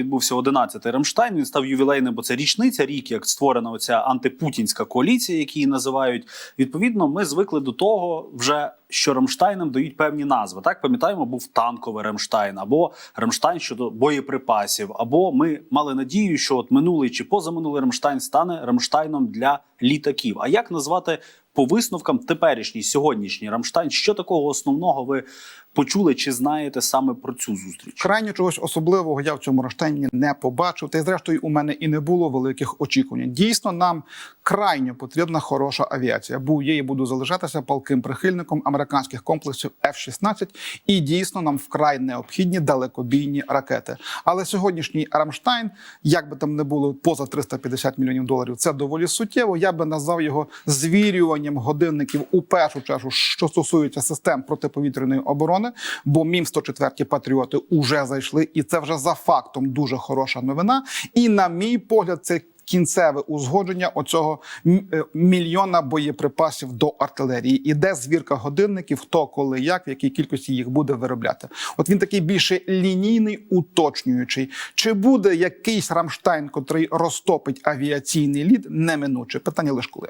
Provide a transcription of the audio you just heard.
Відбувся 11-й Рамштайн. Він став ювілейним, бо це річниця рік, як створена оця антипутінська коаліція, які її називають. Відповідно, ми звикли до того, вже що Рамштайнам дають певні назви. Так пам'ятаємо, був танковий Рамштайн, або Рамштайн щодо боєприпасів. Або ми мали надію, що от минулий чи позаминулий Рамштайн стане Рамштайном для літаків. А як назвати по висновкам теперішній сьогоднішній Рамштайн? Що такого основного ви почули чи знаєте саме про цю зустріч? Крайньо чогось особливого я в цьому Рамштайні не побачив. Та й зрештою у мене і не було великих очікувань. Дійсно, нам крайньо потрібна хороша авіація. Бо я і буду залишатися палким прихильником американських комплексів F-16. І дійсно нам вкрай необхідні далекобійні ракети. Але сьогоднішній Рамштайн, як би там не було поза 350 мільйонів доларів, це доволі суттєво. Я би назвав його звірюванням годинників у першу чергу, що стосується систем протиповітряної оборони. Бо мім 104 патріоти уже зайшли, і це вже за фактом дуже хороша новина. І на мій погляд, це. Кінцеве узгодження оцього е, мільйона боєприпасів до артилерії. Іде звірка годинників, хто коли як, в якій кількості їх буде виробляти. От він такий більше лінійний, уточнюючий. Чи буде якийсь Рамштайн, котрий розтопить авіаційний лід, неминуче питання лише коли.